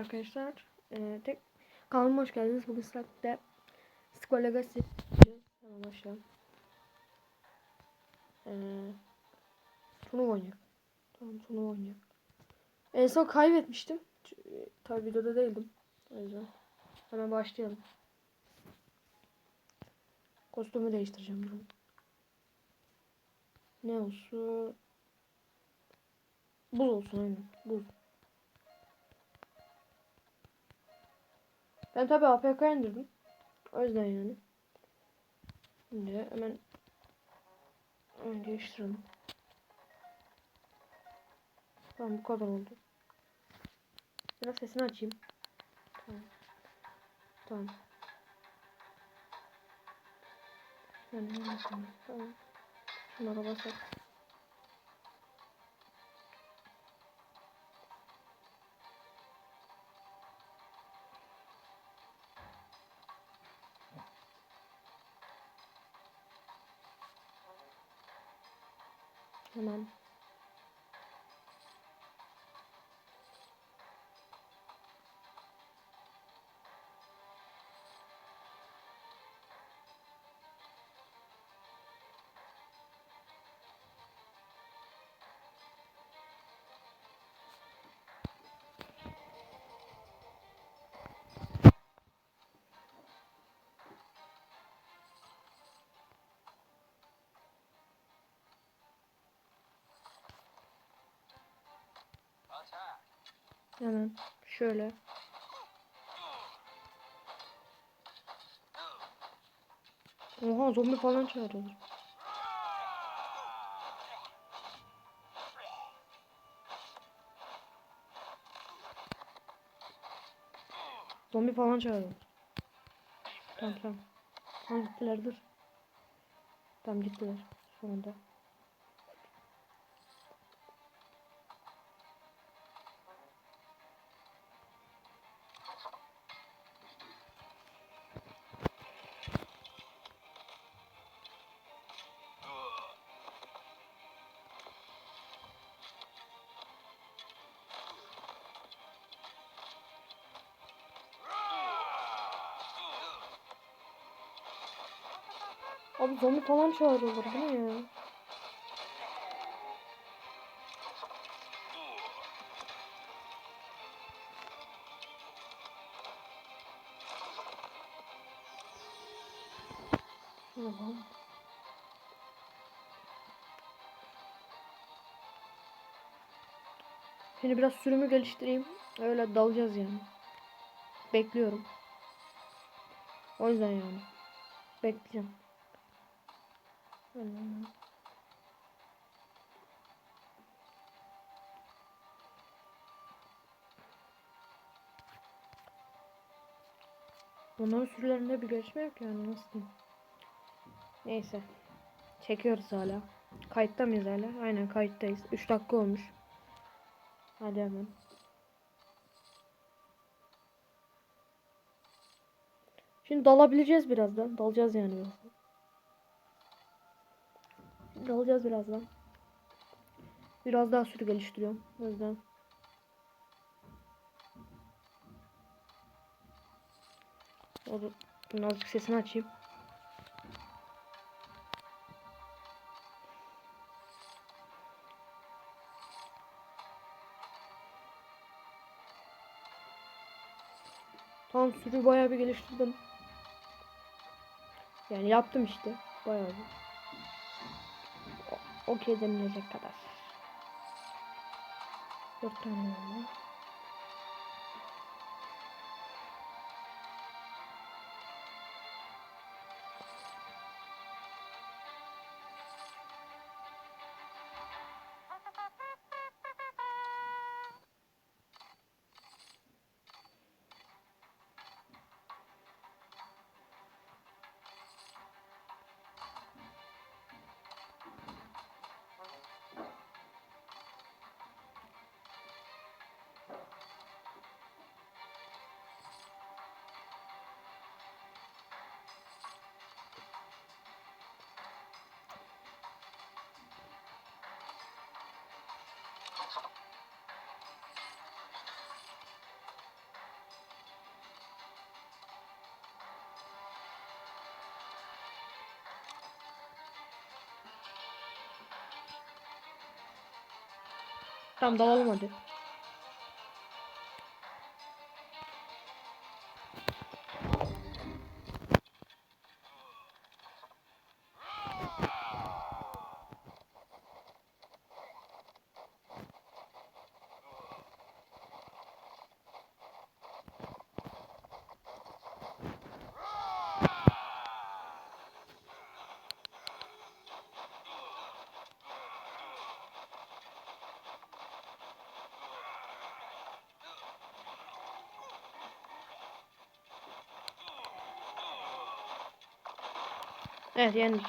arkadaşlar. Ee, tek kanalıma hoş geldiniz. Bugün sizlerle Square Legacy Hemen başlayalım. Ee, turnuva oynayak. Tamam turnuva oynayak. En son kaybetmiştim. E, Tabii videoda değildim. O yüzden. Hemen başlayalım. Kostümü değiştireceğim ben. Ne olsun? Buz olsun aynen. Buz. Ben tabi APK indirdim. O yüzden yani. Şimdi hemen değiştirelim. Tamam bu kadar oldu. Biraz sesini açayım. Tamam. Tamam. Yani? Tamam. Şunlara basalım. Hemen. Hemen şöyle. Oha zombi falan çağırıyorlar. Zombi falan çağırıyorlar. Tamam tamam. Tamam gittiler dur. Tamam gittiler sonunda. Abi zombi falan çağırıyorlar. Bu ne ya? Tamam. Şimdi biraz sürümü geliştireyim. Öyle dalacağız yani. Bekliyorum. O yüzden yani. Bekleyeceğim. Öyle. Bunların sürülerinde bir gelişme yok yani nasıl diyeyim. Neyse. Çekiyoruz hala. Kayıtta mıyız hala? Aynen kayıttayız. 3 dakika olmuş. Hadi hemen. Şimdi dalabileceğiz birazdan. Dalacağız yani birazdan. Dalacağız birazdan. Biraz daha sürü geliştiriyorum. O yüzden. O da bunun azıcık sesini açayım. Tamam sürü bayağı bir geliştirdim. Yani yaptım işte. Bayağı bir. Okey denilecek kadar. Dört tane. Tamam dalalım hadi. Evet yendik.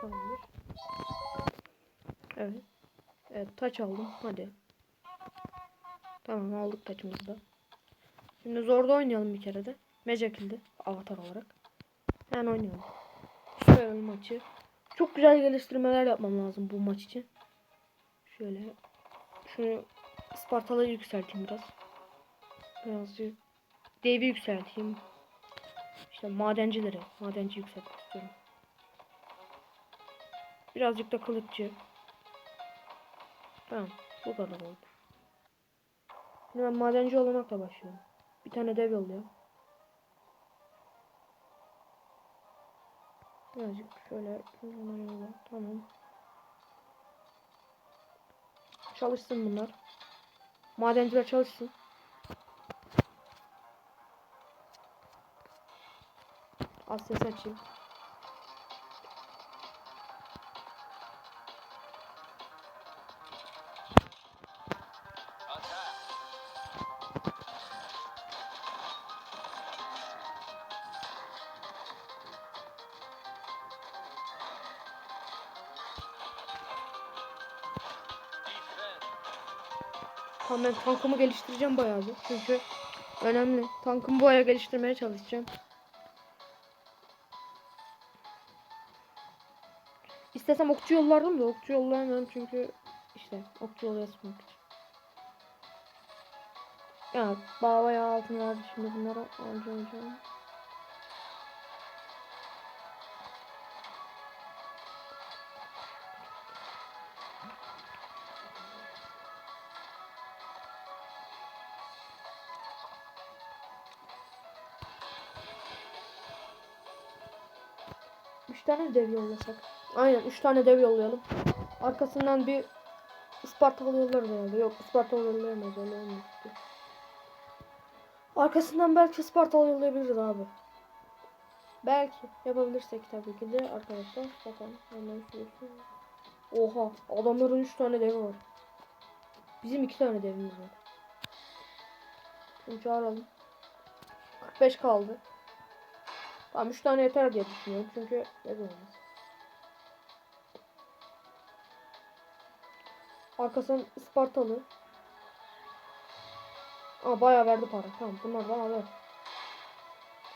Tamamdır. Evet. Evet taç aldım. Hadi. Tamam aldık taçımızı da. Şimdi zorda oynayalım bir kere de. Mecekil'de avatar olarak. Ben oynayalım. Şöyle maçı. Çok güzel geliştirmeler yapmam lazım bu maç için. Şöyle. Şunu Spartalı yükselteyim biraz. Birazcık. Devi yükselteyim. İşte madencileri. Madenci yükseltmek istiyorum. Birazcık da kılıççı. Tamam. Bu kadar oldu. Şimdi ben madenci olmakla başlıyorum. Bir tane dev yolluyor. Birazcık şöyle. Tamam. Çalışsın bunlar. Madenciler çalışsın. Az ses açayım. Tamam ben tankımı geliştireceğim bayağı bir. Çünkü önemli. Tankımı bayağı geliştirmeye çalışacağım. İstesem okçu yollardım da okçu yollayamıyorum çünkü işte okçu yolu yapmak için. Ya bana bayağı altın verdi şimdi bunları alacağım. Üç tane dev yollasak. Aynen üç tane dev yollayalım. Arkasından bir Ispartalı yollarız herhalde. Yok Ispartalı yollayamayız öyle olmuyor. Arkasından belki Ispartalı yollayabiliriz abi. Belki yapabilirsek tabii ki de arkadaşlar. Bakalım. Oha adamların üç tane devi var. Bizim iki tane devimiz var. Şimdi çağıralım. 45 kaldı. Tamam 3 tane yeter diye düşünüyorum çünkü ne olmaz. Arkasından Ispartalı. Aa bayağı verdi para. Tamam bunlar bana ver.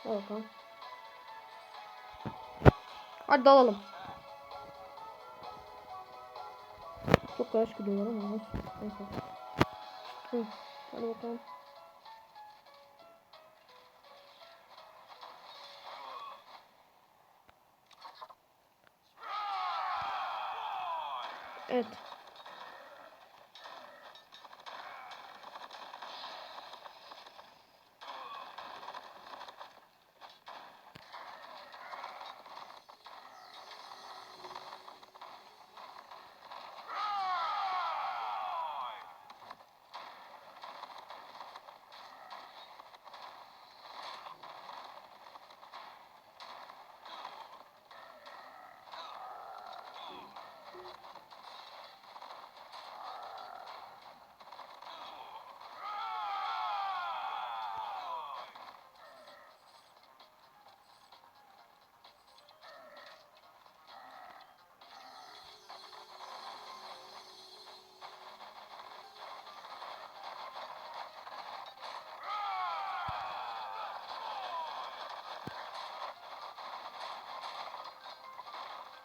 Al bakalım. Hadi dalalım. Çok yavaş gidiyorlar ama olsun. Neyse. Hı, hadi bakalım. Evet.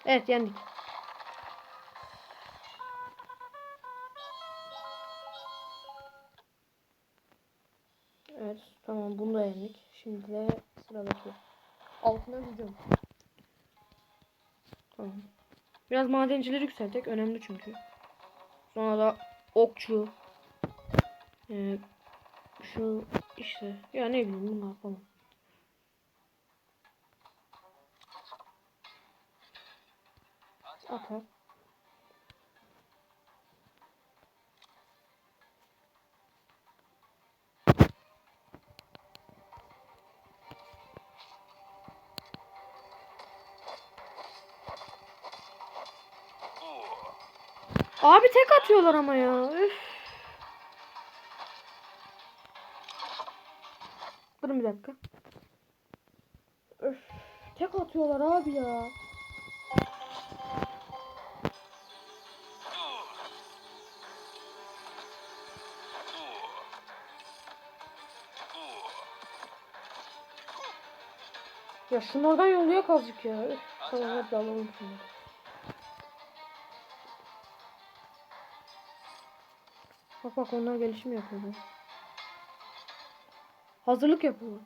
Evet yendik. Evet tamam bunu da yendik. Şimdi de sıradaki altına hücum. Tamam. Biraz madencileri yükseltecek. Önemli çünkü. Sonra da okçu. Ee, şu işte ya ne bileyim bunlar falan. Abi tek atıyorlar ama ya. Üf. Durun bir dakika. Üf. Tek atıyorlar abi ya. Ya şunlardan yolluya azıcık ya. Üf. Tamam hadi alalım şunu. Bak bak onlar gelişim yapıyorlar. Hazırlık yapıyorlar.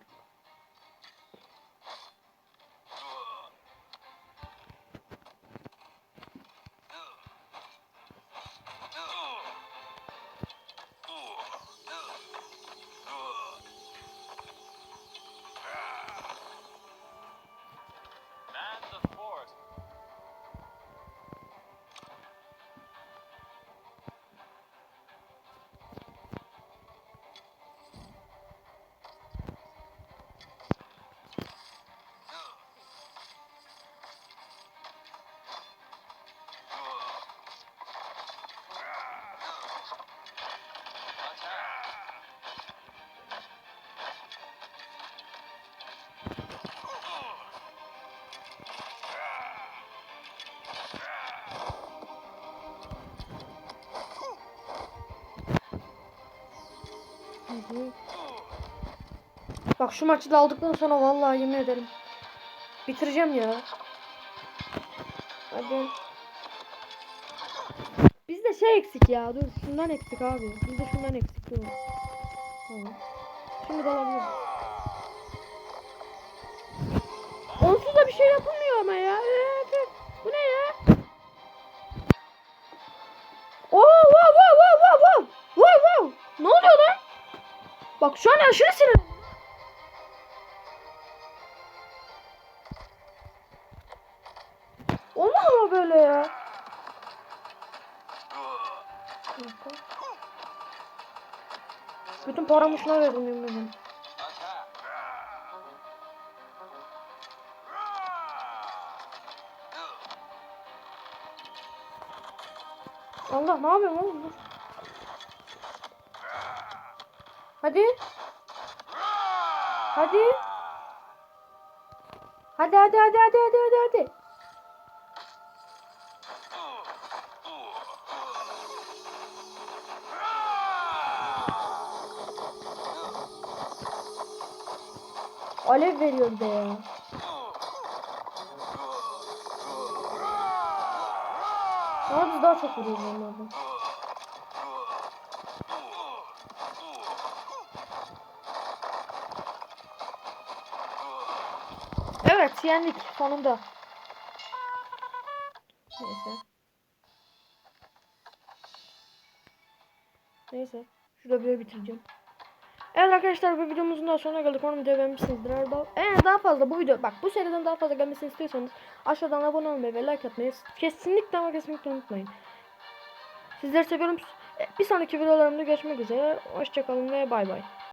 Hı. Bak şu maçı da aldıktan sonra vallahi yemin ederim. Bitireceğim ya. Hadi. Bizde şey eksik ya. Dur şundan eksik abi. Bizde şundan eksik. Dur. Şimdi de alabilirim. Onsuz da bir şey yapılmıyor ama ya. Ee, Bak şu an aşırı sinir. Olmaz ama böyle ya. Bütün paramı şuna verdim yemin. Allah ne yapıyorum oğlum dur. Hadi. Hadi. Hadi hadi hadi hadi hadi hadi hadi. Alev veriyor de ya. Ama biz daha çok vuruyoruz onlardan. Evet yendik sonunda. Neyse. Neyse. Şurada böyle bitireceğim. Evet arkadaşlar bu videomuzun daha sonuna geldik. Umarım videoyu beğenmişsinizdir. Eğer daha, fazla bu video bak bu seriden daha fazla gelmesini istiyorsanız aşağıdan abone olmayı ve like atmayı kesinlikle ama kesinlikle unutmayın. Sizleri seviyorum. Bir sonraki videolarımda görüşmek üzere. Hoşçakalın ve bay bay.